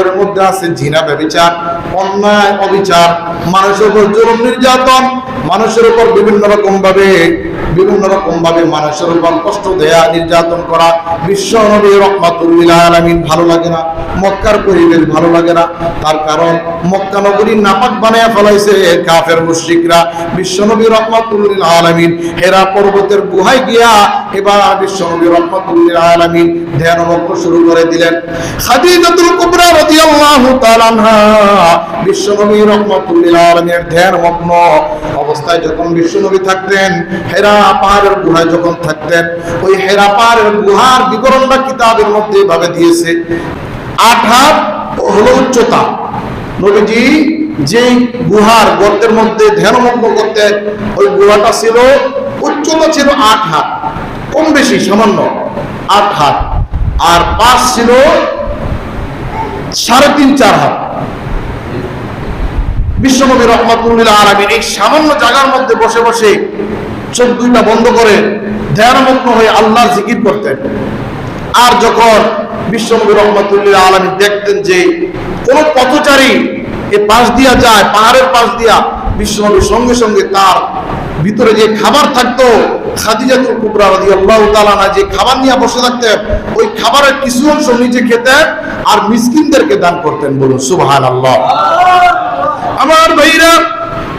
এর মধ্যে আছে জিনা, ব্যবচার, অন্যায়, অবিচার, মানুষের উপর জুলুম, নির্যাতন, মানুষের উপর বিভিন্ন রকম ভাবে বিভিন্ন রকম ভাবে মানুষের উপর কষ্ট দেয়া, নির্যাতন করা, বিশ্ব নবী রহমাতুল্লিল ভালো লাগে না, মক্কার পরিবেশ ভালো লাগে না। তার কারণ, মক্কা নগরী নাপাক বানায় ফেলাইছে কাফের মুশরিকরা। বিশ্ব নবী রহমাতুল্লিল আলামিন হেরা পর্বতের গুহায় গিয়া এবার বিশ্ব নবী রহমাতুল্লিল আলামিন ধ্যান শুরু করে দিলেন। খাদিজাতুল কুবরা রাদিয়াল্লাহু তাআলা আনহা বিশ্ব নবী ধ্যান অবস্থায় যখন বিশ্ব নবী থাকতেন, হেরা পাহাড়ের যখন থাকতেন, ওই হেরা পাহাড়ের গুহার বিবরণটা কিতাবের মধ্যে এভাবে দিয়েছে আট হাত হলো উচ্চতা। নবীজি যে গুহার গর্তের মধ্যে ধ্যানমগ্ন করতেন ওই গুহাটা ছিল, উচ্চতা ছিল আট হাত কম বেশি, সামান্য আট হাত আর পাশ ছিল সাড়ে তিন, চার হাত। বিশ্বনবী রহমাতুল্লাহ আলমীর এই সামান্য জায়গার মধ্যে বসে বসে চোখ দুইটা বন্ধ করে ধ্যানমগ্ন হয়ে আল্লাহর জিকির করতেন। আর যখন বিশ্বনবী রহমতুল্লিল আলমী দেখতেন যে কোন পথচারী এ পাশ দিয়া যায়, পাহাড়ের পাশ দিয়া বিশ্বনবীর সঙ্গে সঙ্গে তার ভিতরে যে খাবার থাকতো, খাদিজাতুল কুবরা রাজি আল্লাহ তালানা যে খাবার নিয়ে বসে থাকতেন, ওই খাবারের কিছু অংশ নিজে খেতেন আর মিসকিনদেরকে দান করতেন বলুন, সুবহানাল্লাহ। আমার ভাইরা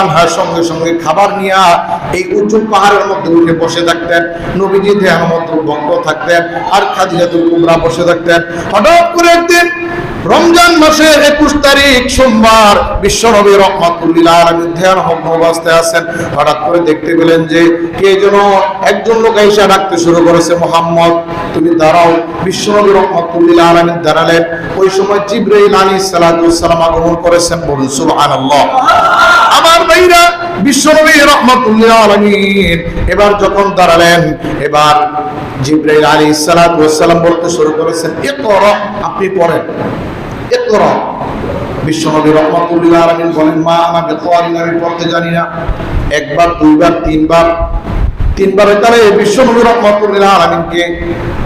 আনহার সঙ্গে সঙ্গে খাবার এই উঁচু পাহাড়ের মধ্যে বসে থাকতেন। থাকতেন আর বসে থাকতেন। হঠাৎ করে একদিন রমজান মাসের একুশ তারিখ সোমবার হঠাৎ করে দেখতে পেলেন যে কে যেন একজন লোক এসে ডাকতে শুরু করেছে, মোহাম্মদ। তুমি দাঁড়াও বিশ্ব নবী রহমাতুল্লাহ দাঁড়ালেন। ওই সময় জিব্রাইল আলী সালাম আগমন করেছেন বলুন, সুবহানাল্লাহ। আমার ভাইরা, বিশ্বনবী রহমাতুল্লাহ এবার যখন দাঁড়ালেন, এবার আলী সালাম বলতে শুরু করেছেন, ইকরা আপনি পড়েন। ইকরা বিশ্বনবী রহমাতুল্লাহ আলামিন বলেন, মা, আমাকে কোয়ারিন আমি পড়তে জানি না। একবার, দুইবার, তিনবার। তিনবার তাহলে বিশ্বনবী রহমাতুল্লাহ আলামিনকে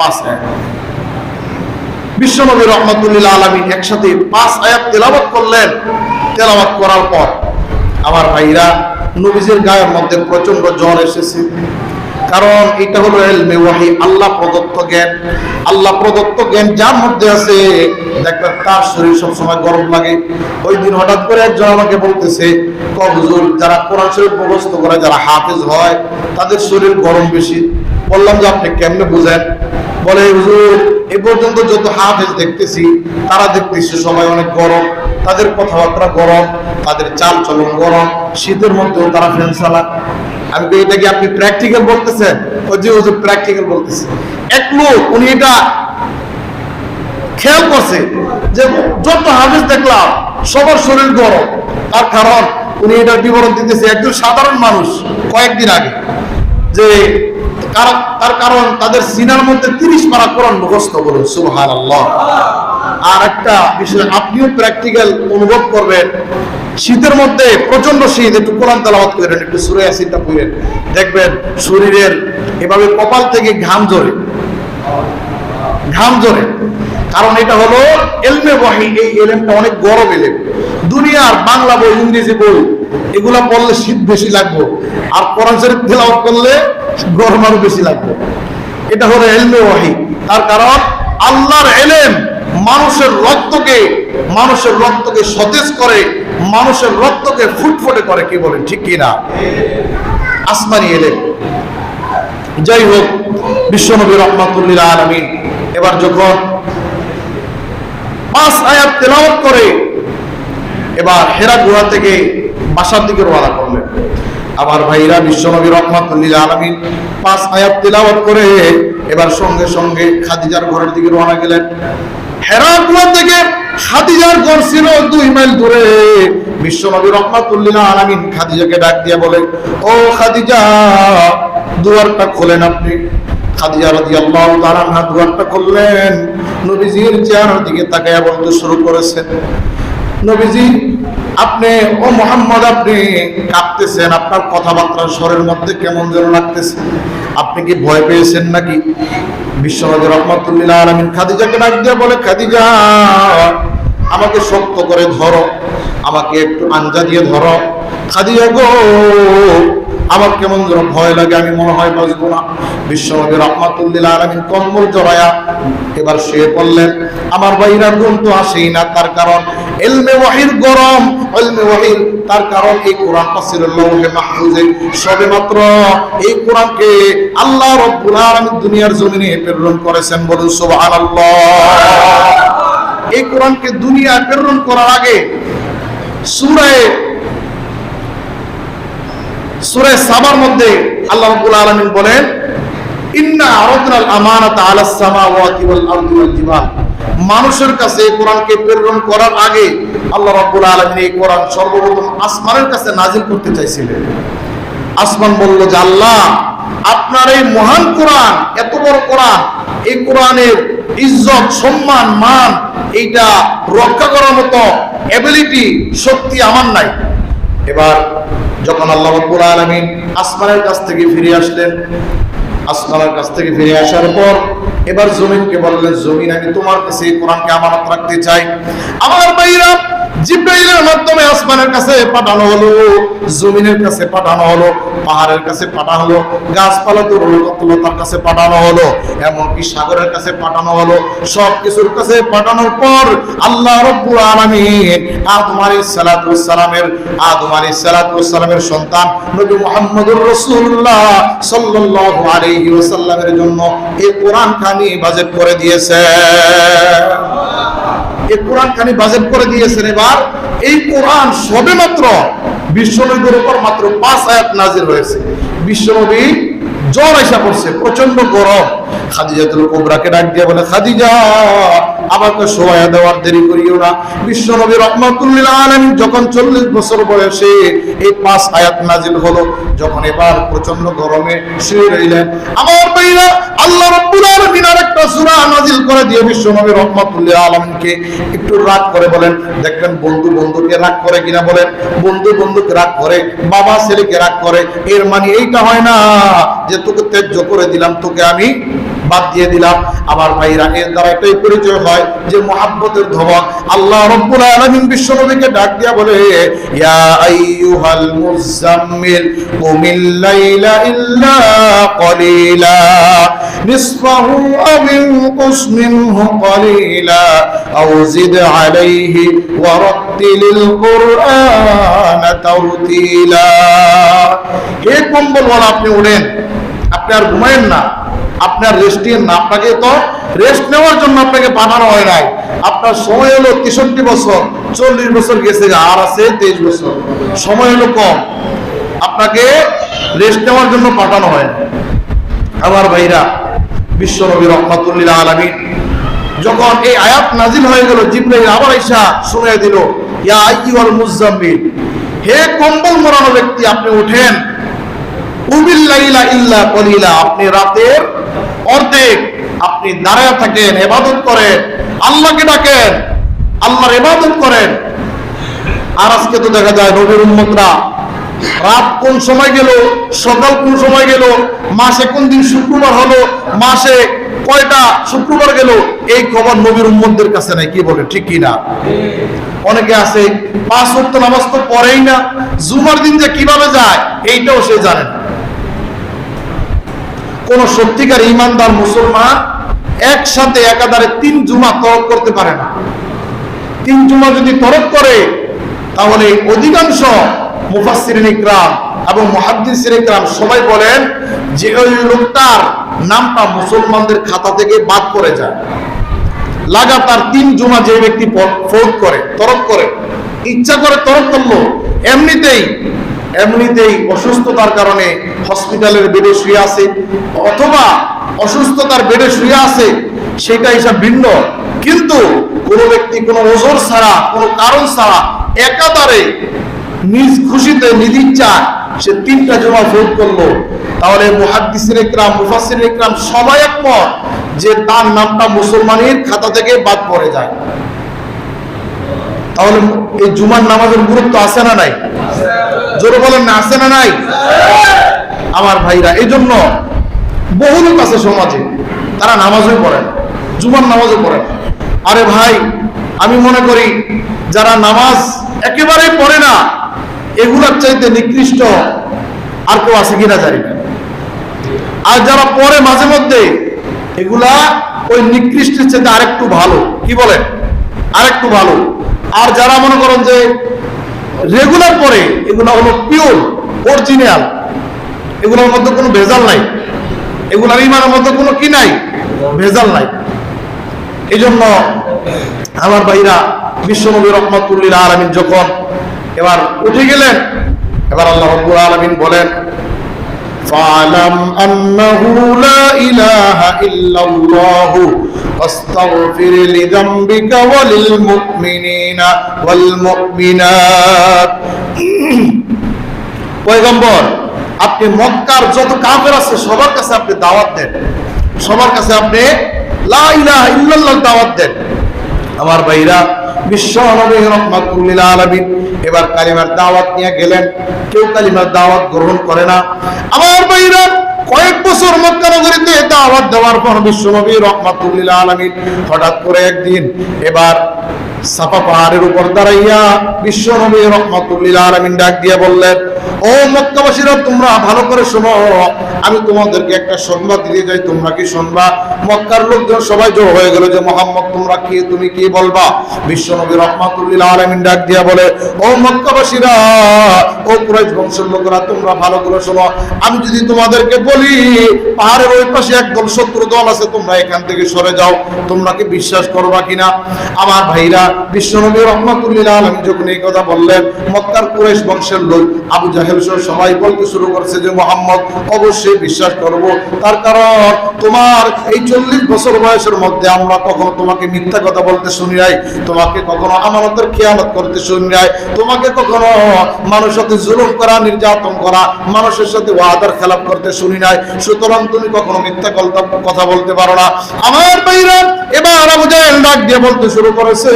পাঁচ বিশ্বনবী রহমাতুল্লাহ আলামিন একসাথে পাঁচ আয়াত করলেন। করার পর আমার ভাইরা নবীজির গায়ের মধ্যে প্রচণ্ড জ্বর এসেছে। কারণ এটা হলো এলমে ওয়াহি, আল্লাহ প্রদত্ত জ্ঞান। আল্লাহ প্রদত্ত জ্ঞান যার মধ্যে আছে, দেখবেন তার শরীর সবসময় গরম লাগে। ওই দিন হঠাৎ করে একজন আমাকে বলতেছে কবজুর যারা কোরআন মুখস্থ করে, যারা হাফেজ হয়, তাদের শরীর গরম বেশি। বললাম যে, আপনি কেমনে বুঝেন? বলে এ পর্যন্ত যত হাফেজ দেখতেছি, তারা দেখতেছি সবাই অনেক গরম। তাদের কথাবার্তা গরম, তাদের চাল চলন গরম, শীতের মধ্যেও তারা ফ্যান চালান আমি এটা কি আপনি প্র্যাকটিক্যাল বলতেছেন? ও যে হুজুর প্র্যাকটিক্যাল বলতেছে। এক লোক, উনি এটা খেয়াল করছে যে যত হাফেজ দেখলাম, সবার শরীর গরম। তার কারণ, উনি এটার বিবরণ দিতেছে একজন সাধারণ মানুষ কয়েকদিন আগে যে তার কারণ তাদের সিনার মধ্যে তিরিশ পারা কোরআন মুখস্থ বলুন সুবহান আল্লাহ আর একটা বিষয়, আপনিও প্র্যাকটিক্যাল অনুভব করবেন, শীতের মধ্যে প্রচণ্ড শীত, একটু কোরআন তালাবাত করেন, একটু সুরে আসিনটা পড়েন। দেখবেন শরীরের এভাবে কপাল থেকে ঘাম ঝরে। ঘাম ঝরে। কারণ এটা হলো এলমে বহি, এই এলেমটা অনেক বড় এলেম। দুনিয়ার বাংলা বই, ইংরেজি বই, এগুলা পড়লে শীত বেশি লাগবে। আর কোরআন শরীফ তেলাওয়াত করলে গরম আরও বেশি লাগবে। এটা হলো এলমে ওয়াহি। তার কারণ, আল্লাহর এলেম মানুষের রক্তকে মানুষের রক্তকে সতেজ করে, মানুষের রক্তকে ফুটফুটে করে, কি বলেন, ঠিক কি না আসমানি এলেম। যাই হোক, বিশ্বনবী রহমাতুল্লিল আলমিন এবার যখন পাঁচ আয়াত তেলাওয়াত করে এবার হেরা গুহা থেকে বাসার দিকে রওনা করলেন। আমার ভাইরা বিশ্বনবী রহমাতুল্লিল আলমিন পাঁচ আয়াত তেলাওয়াত করে এবার সঙ্গে সঙ্গে খাদিজার ঘরের দিকে রওনা গেলেন। হেরা গুহা থেকে খাদিজার ঘর ছিল দুই মাইল দূরে। বিশ্বনবী রহমাতুল্লিল আলমিন খাদিজাকে ডাক দিয়ে বলে, ও খাদিজা, দুয়ারটা খোলেন আপনি। খাদিজা রাদিয়াল্লাহু তাআলা দুয়ারটা খুললেন। নবীজির চেহারার দিকে তাকায়া বলতে শুরু করেছেন নবীজি, আপনি, ও মোহাম্মদ, আপনি কাঁপতেছেন আপনার কথাবার্তা স্বরের মধ্যে কেমন যেন লাগতেছে। আপনি কি ভয় পেয়েছেন নাকি? বিশ্বনবী রহমতুল্লাহ আলমিন খাদিজাকে ডাক দিয়ে বলে, খাদিজা, আমাকে শক্ত করে ধরো, আমাকে একটু আঞ্জা দিয়ে ধরো। খাদিজা গো, আমার কেমন যেন ভয় লাগে, আমি মনে হয় বাঁচবো না। বিশ্বনবী রহমাতুল্লিল আলমিন কম্বল জড়ায়া এবার শুয়ে পড়লেন। আমার বাইরা ঘুম তো আসেই না, তার কারণ এই কোরআনকে দুনিয়ার জমিনে প্রেরণ করেছেন বলুন সুবহানাল্লাহ। এই কোরআনকে দুনিয়ায় প্রেরণ করার আগে সূরায়ে সূরা সাবার মধ্যে আল্লাহ রাব্বুল আলামিন বলেন মানুষের কাছে কোরআনকে প্রেরণ করার আগে আল্লাহ রাব্বুল আলামিন এই কোরআন সর্বপ্রথম আসমানের কাছে নাজিল করতে চাইছিলেন। আসমান বলল, যে আল্লাহ, আপনার এই মহান কোরআন, এত বড় কোরআন, এই কোরআনের ইজ্জত, সম্মান, মান, এইটা রক্ষা করার মতো এবিলিটি শক্তি আমার নাই। এবার যখন আল্লাহ রাব্বুল আলামিন আসমানের কাছ থেকে ফিরে আসলেন আসমানের কাছ থেকে ফিরে আসার পর এবার জমিনকে বললেন, জমিন, আমি তোমার কাছে কোরআনকে আমানত রাখতে চাই। আমার ভাইরা জিব্রাইলের মাধ্যমে আসমানের কাছে পাঠানো হলো, জমিনের কাছে পাঠানো হলো, পাহাড়ের কাছে পাঠানো হলো, গাছপালা তো লতার কাছে পাঠানো হলো, এমনকি সাগরের কাছে পাঠানো হলো। সব কিছুর কাছে পাঠানোর পর আল্লাহ রব্বুল আলামিন আদম আলাইহিস সালামের আদম আলাইহিস সালামের সন্তান নবী সাল্লাল্লাহু আলাইহি ওয়াসাল্লামের জন্য এই কোরআন খানি বাজেট করে দিয়েছে। এই কোরআন খানি বাজেট করে দিয়েছেন এবার। এই কোরআন সবে মাত্র বিশ্বনবীর উপর মাত্র পাঁচ আয়াত নাজির হয়েছে। বিশ্বনবী জ্বর আইসা পড়ছে প্রচণ্ড গরম। খাদিজাতুল কোবরাকে ডাক দিয়ে বলে, খাদিজা আমাকে সোয়া দেওয়ার দেরি করিও না। বিশ্বনবী রহমাতুল্লিল আলামিন যখন চল্লিশ বছর বয়সে এই পাঁচ আয়াত নাজিল হলো, যখন এবার প্রচণ্ড গরমে শুয়ে রইলেন। আমার ভাইরা, আল্লাহ রাব্বুল আলামিন আরেকটা সূরা নাজিল করে দিয়ে বিশ্বনবী রহমাতুল্লিল আলামিনকে একটু রাগ করে বলেন দেখবেন বন্ধু বন্ধুকে রাগ করে কিনা বলেন? বন্ধু বন্ধুকে রাগ করে, বাবা ছেলেকে রাগ করে। এর মানে এইটা হয় না যে তোকে ত্যায্য করে দিলাম, তোকে আমি বাদ দিয়ে দিলাম। আমার ভাইরা, এর দ্বারা এটাই পরিচয় হয় যে মোহাব্বতের ধমক আল্লাহ রব্বুল আলামিন বিশ্বনবীকে ডাক দিয়া বলে, ইয়া আইয়ুহাল মুজাম্মিল কুমিল লাইলা ইল্লা কলিলা, নিসফাহু আও ইনকুস মিনহু কলিলা, আও জিদ আলাইহি ওয়া রাত্তিলিল কুরআন তারতিলা হে কম্বলওয়ালা, আপনি উড়েন আপনি আর ঘুমায়েন না। আপনার রেস্টের না আপনাকে তো রেস্ট নেওয়ার জন্য আপনাকে পাঠানো হয় নাই। আপনার সময় হলো তেষট্টি বছর, চল্লিশ বছর গেছে আর আছে তেইশ বছর। সময় হলো কম। আপনাকে রেস্ট নেওয়ার জন্য পাঠানো হয় আমার ভাইরা বিশ্বনবী রহমাতুল্লিল আলমিন যখন এই আয়াত নাজিল হয়ে গেল, জিব্রাইল আবার ঈশা শুনে দিল, ইয়া আইয়ুহাল মুজাম্মিল হে কম্বল মরানো ব্যক্তি, আপনি উঠেন। উবিল্লাইলা ইল্লা কলিলা, আপনি রাতের অর্ধেক আপনি দাঁড়ায় থাকেন এবাদত করেন, আল্লাহকে ডাকেন, আল্লাহর এবাদত করেন। আর আজকে তো দেখা যায় নবীর উম্মতরা রাত কোন সময় গেল, সকাল কোন সময় গেল, মাসে কোন দিন শুক্রবার হলো, মাসে কয়টা শুক্রবার গেল, এই খবর নবীর উম্মতদের কাছে নাই, কি বলে, ঠিক কি না অনেকে আছে, পাঁচ ওয়াক্ত নামাজ তো পড়েই না, জুমার দিন যে কীভাবে যায়, এইটাও সে জানে না। কোন সত্যিকার ইমানদার মুসলমান একসাথে একাধারে তিন জুমা তরক করতে পারে না। তিন জুমা যদি তরক করে, তাহলে অধিকাংশ এবং সবাই বলেন যে ওই লোকটার নামটা মুসলমানদের খাতা থেকে বাদ যায়। লাগাতার তিন জুমা যে ব্যক্তি করে করে, ইচ্ছা করে করল, এমনিতেই এমনিতেই অসুস্থতার কারণে হসপিটালের বেডে শুয়ে আছে, অথবা অসুস্থতার বেডে শুয়ে আছে, সেটা হিসাব ভিন্ন। কিন্তু কোনো ব্যক্তি কোনো ওজোর ছাড়া, কোনো কারণ ছাড়া একাধারে নিজ খুশিতে ইচ্ছা সে তিনটা জমা ফোন করল। তাহলে মুহাদ্দিসিন ইকরাম মুফাসসিরিন ইকরাম সবাই একমত যে তার নামটা মুসলমানের খাতা থেকে বাদ পড়ে যায়। তাহলে এই জুমার নামাজের গুরুত্ব আছে না নাই? জোরে বলেন না, আছে না নাই? আমার ভাইরা এই জন্য বহু লোক আছে সমাজে, তারা নামাজও পড়েন জুমার নামাজও পড়েন আরে ভাই, আমি মনে করি যারা নামাজ একেবারে পড়ে না, এগুলার চাইতে নিকৃষ্ট আর কেউ আছে কিনা জানি আর যারা পড়ে মাঝে মধ্যে, এগুলা ওই নিকৃষ্টের চাইতে আরেকটু ভালো। কি বলেন? আরেকটু ভালো। আর যারা মনে করেন যে রেগুলার পরে এগুলা হলো পিওর অরিজিনাল এগুলোর মধ্যে কোনো ভেজাল নাই এগুলার ইমানের মধ্যে কোনো কি নাই ভেজাল নাই এই জন্য আমার ভাইরা বিশ্বনবী রহমতুল্লিল আলমিন যখন এবার উঠে গেলেন এবার আল্লাহ রব্বুল আলমিন বলেন فاعلم أنه لا إله إلا الله واستغفر لذنبك وللمؤمنين والمؤمنات পয়গম্বর আপনি মক্কার যত কাফের আছে সবার কাছে আপনি দাওয়াত দেন সবার কাছে আপনি লা ইলাহা ইল্লাল্লাহ দাওয়াত দেন আমার ভাইরা বিশ্ব নবী রহমাতুল্লিল আলামিন এবার কালিমার দাওয়াত নিয়ে গেলেন কেউ কালিমার দাওয়াত গ্রহণ করে না আমার ভাইরা কয়েক বছর মক্কা নগরীতে দাওয়াত দেওয়ার পর বিশ্বনবী রহমাতুল্লিল আলামিন হঠাৎ করে একদিন এবার সাফা পাহাড়ের উপর দাঁড়াইয়া বিশ্ব নবী রহমাতুল্লিল আলামিন ডাক দিয়ে বললেন, ও মক্কাবাসীরা, তোমরা ভালো করে শোনো। আমি তোমাদেরকে একটা সংবাদ দিতে যাই তোমরা কি শুনবা? মক্কার লোকজন সবাই জোর হয়ে গেল যে, মোহাম্মদ, তোমরা কি, তুমি কি বলবা? বিশ্ব নবী রহমাতুল্লিল আলামিন ডাক দিয়া বলে, ও মক্কাবাসীরা, ও কুরাইশ বংশের লোকেরা, তোমরা ভালো করে শোনো। আমি যদি তোমাদেরকে বলি, পাহাড়ের ওই পাশে একদল শত্রু দল আছে, তোমরা এখান থেকে সরে যাও। তোমরা কি বিশ্বাস করবা কিনা? আমার ভাইরা বিশ্বনবী মানুষের সাথে জুলুম করা, নির্যাতন করা, মানুষের সাথে ওয়াদার খেলাপ করতে শুনি নাই। সুতরাং তুমি কখনো মিথ্যা কথা বলতে পারো না। আমার এবার ডাক দিয়ে বলতে শুরু করেছে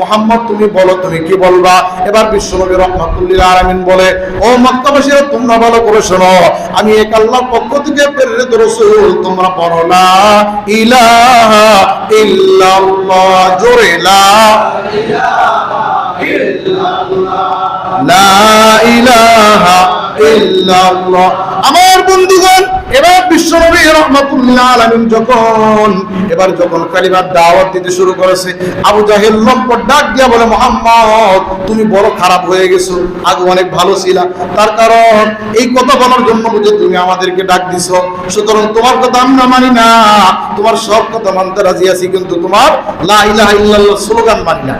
মোহাম্মদ, তুমি বলো, তুমি কি বলবা? এবার বিশ্বনবী রহমাতুল্লিল আলামিন বলে, ও মক্কাবাসীরা, তোমরা ভালো করে শোনো। আমি এক আল্লাহর পক্ষ থেকে প্রেরিত রাসূল, তোমরা পড়ো না ইলাহা ইল্লাল্লাহ, জোরে, লা ইলাহা ইল্লাল্লাহ। আমার বন্ধুগণ এবার বিশ্বনবী রহমাতুল্লাহ আলামিন যখন, এবার যখন কালিমার দাওয়াত দিতে শুরু করেছে, আবু জাহেল লম্পট ডাক দিয়া বলে, মোহাম্মদ, তুমি বড় খারাপ হয়ে গেছো, আগে অনেক ভালো ছিলা। তার কারণ, এই কথা বলার জন্য বুঝে তুমি আমাদেরকে ডাক দিছো। সুতরাং তোমার কথা আমি না মানি না, তোমার সব কথা মানতে রাজি আছি, কিন্তু তোমার লা ইলাহা ইল্লাল্লাহ স্লোগান মানি না।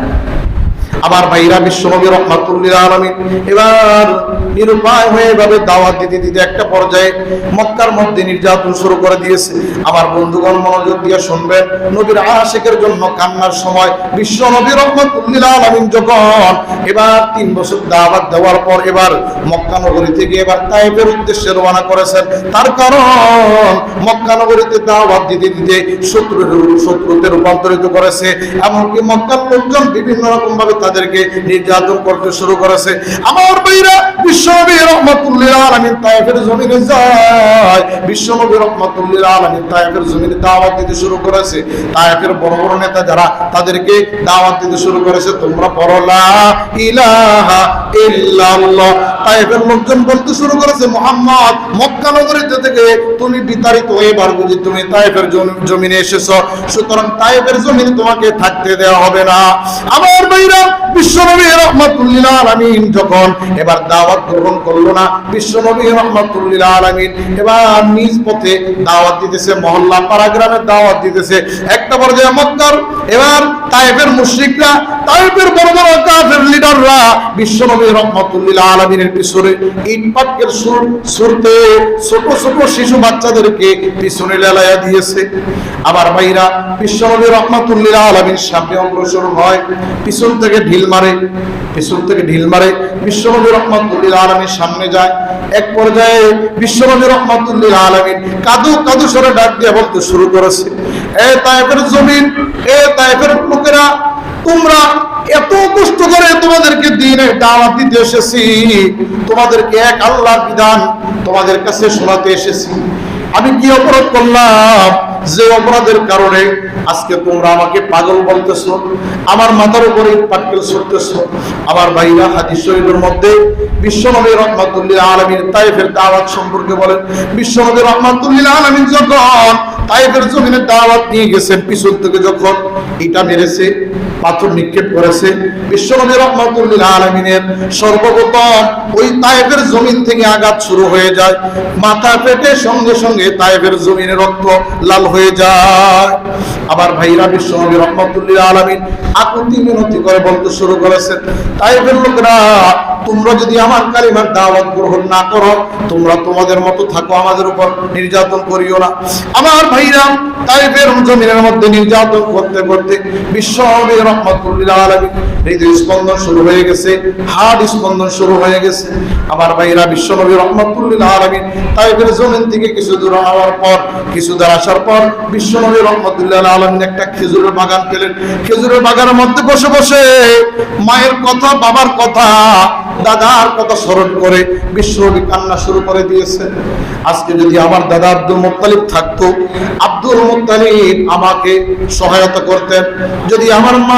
আবার ভাইরা বিশ্বনবী রহমাতুল্লিল আলমিন এবার নিরুপায় হয়ে এভাবে দাওয়াত দিতে দিতে একটা পর্যায়ে মক্কার মধ্যে নির্যাতন শুরু করে দিয়েছে। আমার বন্ধুগণ মনোযোগ দিয়ে শুনবেন, নবীর আশেকের জন্য কান্নার সময় বিশ্ব নবী রহমাতুল্লিল আলমিন যখন এবার তিন বছর দাওয়াত দেওয়ার পর এবার মক্কা নগরী থেকে এবার তাইফের উদ্দেশ্যে রওনা করেছেন। তার কারণ মক্কা নগরীতে দাওয়াত দিতে দিতে শত্রু শত্রুতে রূপান্তরিত করেছে। এমনকি মক্কার লোকজন বিভিন্ন রকম ভাবে তাদেরকে নির্যাতন করতে শুরু করেছে। আমার ভাইরা, বিশ্বনবী রহমাতুল্লিল আলামিন তায়েফের জমিনে যায়। বিশ্বনবী রহমাতুল্লিল আলামিন তায়েফের জমিনে দাওয়াত দিতে শুরু করেছে। তায়েফের বড় বড় নেতা যারা, তাদেরকে দাওয়াত দিতে শুরু করেছে, তোমরা পড়ো, লা ইলাহা ইল্লাল্লাহ। তায়েফের লোকজন বলতে শুরু করেছে, মোহাম্মদ, মক্কা নগরীতে থেকে তুমি বিতাড়িত হয়ে এবার বুঝি, তুমি তায়েফের জমি- জমিনে এসেছ। সুতরাং তায়েফের জমিনে তোমাকে থাকতে দেওয়া হবে না। আমার ভাইরা বিশ্বনবী রহমাতুল্লিল আলামিন যখন এবার দাওয়াত গ্রহণ করল না, বিশ্বনবী রহমাতুল্লিল আলামিন এবার নিজ পথে দাওয়াত দিতেছে, মহল্লা পাড়া দাওয়াত দিতেছে। একটা পর্যায়ে মক্কার, এবার তাইফের মুশরিকরা তাইফের বড় বড় কাফের লিডাররা বিশ্বনবী রহমাতুল্লিল আলামিনের পিছনে ইট সুর সুরতে ছোট ছোট শিশু বাচ্চাদেরকে পিছনে লেলাইয়া দিয়েছে। আবার ভাইরা, বিশ্বনবী রহমাতুল্লিল আলামিন সামনে অগ্রসর হয়, পিছন থেকে ঢিল মারে, পিছন থেকে ঢিল মারে, বিশ্বনবী রহমাতুল্লিল আলামিন সামনে যায়। এক পর্যায়ে বিশ্বনবী রহমাতুল্লিল আলামিন কাদু কাদু সরে ডাক দিয়ে বলতে শুরু করেছে, এ তাইফের জমিন, এ তাইফের লোকেরা, তোমরা এত কষ্ট করে তোমাদেরকে দিনে দাওয়াত দিতে এসেছি, তোমাদেরকে এক আল্লাহর বিধান তোমাদের কাছে শোনাতে এসেছি। আমি কি অপরাধ করলাম? যে অপরাধের কারণে আজকে তোমরা আমাকে পাগল বলতেছো, আমার মাথার উপরে পাটকেল ছুটতেছো। আমার ভাইরা হাদিস শরীফের মধ্যে বিশ্বনবী রহমাতুল্লিল আলমীর তাইফের দাওয়াত সম্পর্কে বলেন, বিশ্বনবী রহমাতুল্লিল আলমিন যখন তাইফের জমিনের দাওয়াত নিয়ে গেছেন, পিছন থেকে যখন এটা মেরেছে পাথর নিক্ষেপ করেছে। সর্বপ্রথম ওই জমিন থেকে আঘাত শুরু হয়ে যায়। মাথা পেটে সঙ্গে সঙ্গে রক্ত লাল হয়ে যায়। আবার ভাইরা রহমাতুল্লিল আলমিন আকুতি মিনতি করে বলতে শুরু করেছেন লোকেরা, তোমরা যদি আমার কালিমার দাওয়াত গ্রহণ না করো, তোমরা তোমাদের মতো থাকো আমাদের উপর নির্যাতন করিও না। আমার ভাইরা তাইফের জমিনের মধ্যে নির্যাতন করতে করতে বিশ্বনবী খেজুরের বাগান পেলেন। খেজুরের বাগানের মধ্যে বসে বসে মায়ের কথা, বাবার কথা, দাদার কথা স্মরণ করে বিশ্বনবী কান্না শুরু করে দিয়েছে। আজকে যদি আমার দাদা আব্দুল মুত্তালিব থাকতো, আব্দুল মুত্তালিব আমাকে সহায়তা করতেন। যদি আমার মা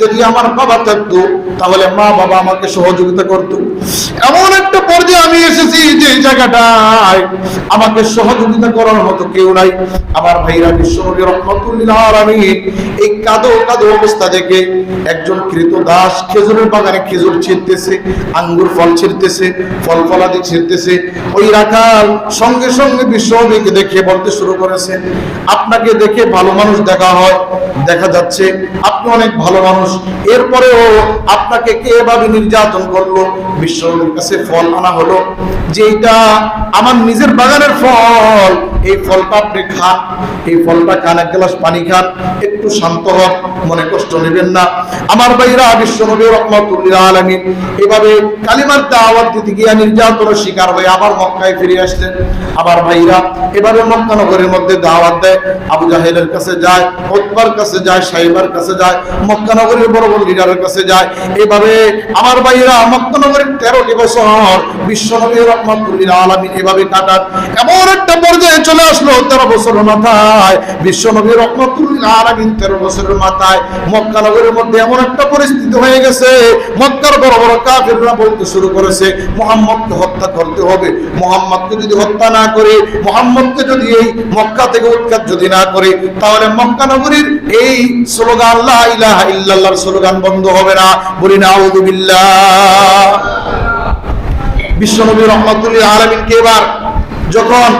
যদি আমার বাবা থাকতো, তাহলে মা বাবা আমাকে সহযোগিতা করতো। এমন একটা পর্যায়ে আমি এসেছি যে জায়গাটায় আমাকে সহযোগিতা করার মতো কেউ নাই। আমার ভাইরা বিশ্বনবী আলামিন এই কাদো কাদো অবস্থা দেখে একজন কৃত দাস খেজুরের বাগানে খেজুর ছিঁড়তেছে আঙ্গুর ফল ছিঁড়তেছে ফল ফলাদি ছিঁড়তেছে ওই রাখাল সঙ্গে সঙ্গে বিশ্বনবীকে দেখে বলতে শুরু করেছে, আপনাকে দেখে ভালো মানুষ দেখা হয়, দেখা যাচ্ছে। আপনি অনেক ভালো মানুষ এরপরেও আপনাকে কে এভাবে নির্যাতন করল? বিশ্বনবীর কাছে ফল আনা হলো। যে এটা আমার নিজের বাগানের ফল। এই ফলটা আপনি খান, এই ফলটা খান, এক গ্লাস পানি খান, একটু শান্ত হন, মনে কষ্ট নেবেন না। আমার ভাইরা, বিশ্বনবী রহমতুল্লাহ আলমিন এভাবে কালিমার দাওয়াত দিতে গিয়ে নির্যাতনের শিকার হয়ে আবার মক্কায় ফিরে আসলেন। আমার ভাইরা, এভাবে মক্কা নগরের মধ্যে দাওয়াত দেয়, আবু জাহেলের কাছে যায় ওতবার কাছে যায়, সাইবার কাছে যায়, মক্কা নগরের বড় বড় লিডারের কাছে যায়। এভাবে আমার ভাইরা, মক্কা নগরের তেরোটি বছর বিশ্বনবী রহমতুল্লাহ আলমিন এভাবে কাটান। এমন একটা পর্যায়ে চলে আসলো তেরো বছরের মাথায়। বিশ্বনবী রহমতুল্লাহ আলমিন তেরো বছরের মাথায়। মক্কা নগরের মধ্যে এমন একটা পরিস্থিতি হয়ে গেছে, মক্কার বড় বড় কাফিররা বলতে শুরু করেছে, মোহাম্মদকে হত্যা করতে হবে। মোহাম্মদকে যদি হত্যা না করে, মোহাম্মদকে যদি এই মক্কা থেকে উৎখাত যদি না করে, তাহলে মক্কা নগরীর এই স্লোগান, লা ইলাহা ইল্লাল্লাহর স্লোগান বন্ধ হবে না। বলি না বিশ্বনবী রহমাতুল্লাহ আলামিনকে এবার? যখন